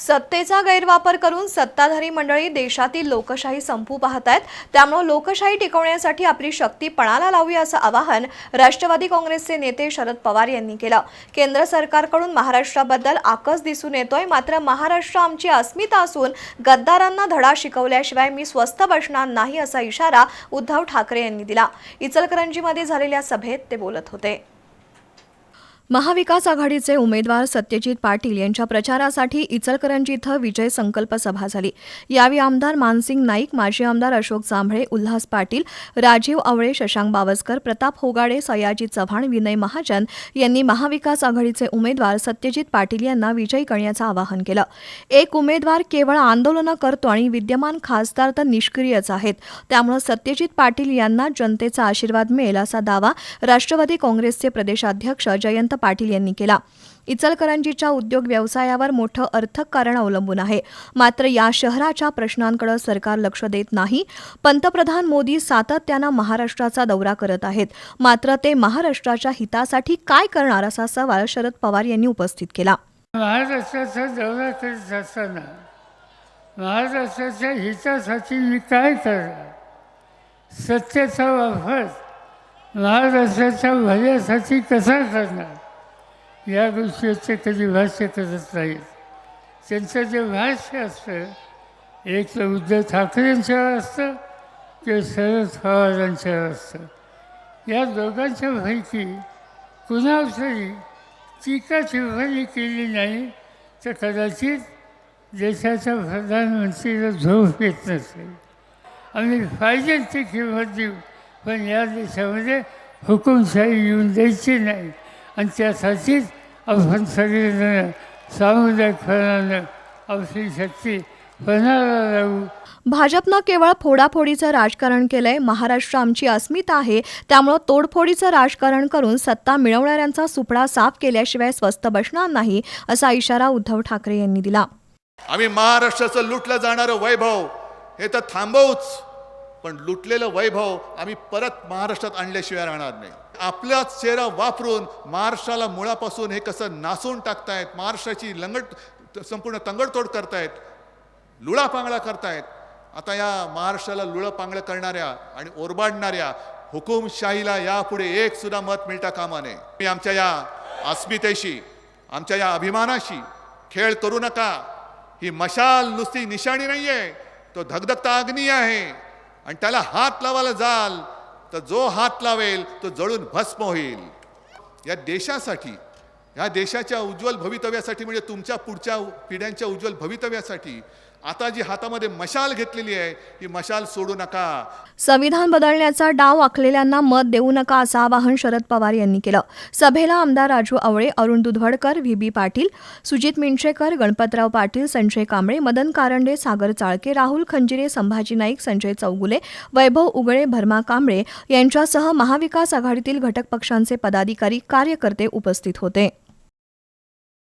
सत्तेचा गैरवापर करून सत्ताधारी मंडळी देशातील लोकशाही संपू पाहत आहेत. त्यामुळे लोकशाही टिकवण्यासाठी आपली शक्ती पणाला लावूया असं आवाहन राष्ट्रवादी काँग्रेसचे नेते शरद पवार यांनी केलं. केंद्र सरकारकडून महाराष्ट्राबद्दल आकस दिसून येतोय. मात्र महाराष्ट्र आमची अस्मिता असून गद्दारांना धडा शिकवल्याशिवाय मी स्वस्थ बसणार नाही असा इशारा उद्धव ठाकरे यांनी दिला. इचलकरंजीमध्ये झालेल्या सभेत ते बोलत होते. महाविकास आघाडीचे उमेदवार सत्यजित पाटील यांच्या प्रचारासाठी इचलकरंजी इथं विजय संकल्प सभा झाली. यावेळी आमदार मानसिंग नाईक माजी आमदार अशोक जांभळे उल्हास पाटील राजीव आवळे शशांक बावस्कर प्रताप होगाडे सयाजी चव्हाण विनय महाजन यांनी महाविकास आघाडीचे उमेदवार सत्यजित पाटील यांना विजयी करण्याचं आवाहन केलं. एक उमेदवार केवळ आंदोलनं करतो आणि विद्यमान खासदार तर निष्क्रियच आहेत. त्यामुळे सत्यजित पाटील यांना जनतेचा आशीर्वाद मिळेल असा दावा राष्ट्रवादी काँग्रेसचे प्रदेशाध्यक्ष जयंत पाटील यांनी केला. इचलकरंजीच्या उद्योग व्यवसायावर मोठं अर्थक कारण अवलंबून आहे. मात्र या शहराच्या प्रश्नांकडे सरकार लक्ष देत नाही. पंतप्रधान मोदी सातत्यानं महाराष्ट्राचा दौरा करत आहेत. मात्र ते महाराष्ट्राच्या हितासाठी काय करणार असा सवाल शरद पवार यांनी उपस्थित केला. महाराष्ट्राचा दौरा असताना महाराष्ट्राच्या हितासाठी मी काय करणार? सत्तेचा वापर महाराष्ट्राच्या भल्यासाठी कसा करणार? या गोष्टीचे कधी भाष्य करत नाहीत. त्यांचं जे भाष्य असतं एक तर उद्धव ठाकरेंच्यावर असतं ते शरद पवारांच्यावर असतं. या दोघांच्या माहिती कुणावरही टीका टिप्पणी केली नाही तर कदाचित देशाच्या प्रधानमंत्रीला झोप येत नसेल. आम्ही पाहिजे ती किंमत देऊ पण या देशामध्ये हुकुमशाही येऊन द्यायची नाही. आणि त्यासाठीच आपण सगळेजण सामुदायिकपणानं आपली शक्ती भाजपनं केवळ फोडाफोडीचं राजकारण केलंय महाराष्ट्र आमची अस्मिता आहे त्यामुळं तोडफोडीचं राजकारण करून सत्ता मिळवणाऱ्यांचा सुपडा साफ केल्याशिवाय स्वस्त बसणार नाही असा इशारा उद्धव ठाकरे यांनी दिला. आम्ही महाराष्ट्राचं लुटलं जाणारं वैभव हे तर थांबवूच. पण लुटलेलं वैभव आम्ही परत महाराष्ट्रात आणल्याशिवाय राहणार नाही. आपलाच चेहरा वापरून महाराष्ट्राला मुळापासून हे कसं नासून टाकतायत महाराष्ट्राची लंगट संपूर्ण तंगडतोड करतायत लुळापांगळा करतायत. आता या महाराष्ट्राला लुळं पांगळं करणाऱ्या आणि ओरबाडणाऱ्या हुकुमशाहीला यापुढे एक सुद्धा मत मिळता कामा नये. मी आमच्या या अस्मितेशी आमच्या या अभिमानाशी खेळ करू नका. ही मशाल नुसती निशाणी नाही आहे तो धगधगता अग्नी आहे. आणि त्याला हात लावायला जाल तर जो हात लावेल तो जळून भस्म होईल. या देशासाठी या देशाच्या उज्ज्वल भवितव्यासाठी म्हणजे तुमच्या पुढच्या पिढ्यांच्या उज्ज्वल भवितव्यासाठी आता जी हातामध्ये मशाल घेतलेली आहे ही मशाल सोडू नका. संविधान बदलण्याचा डाव आखलेल्यांना मत देऊ नका असं आवाहन शरद पवार यांनी केलं. सभेला आमदार राजू आवळे अरुण दुधवडकर व्ही. बी. पाटील सुजित मिंचेकर गणपतराव पाटील संजय कांबळे मदन कारंडे सागर चाळके राहुल खंजिरे संभाजी नाईक संजय चौगुले वैभव उगळे भरमा कांबळे यांच्यासह महाविकास आघाडीतील घटक पक्षांचे पदाधिकारी कार्यकर्ते उपस्थित होते.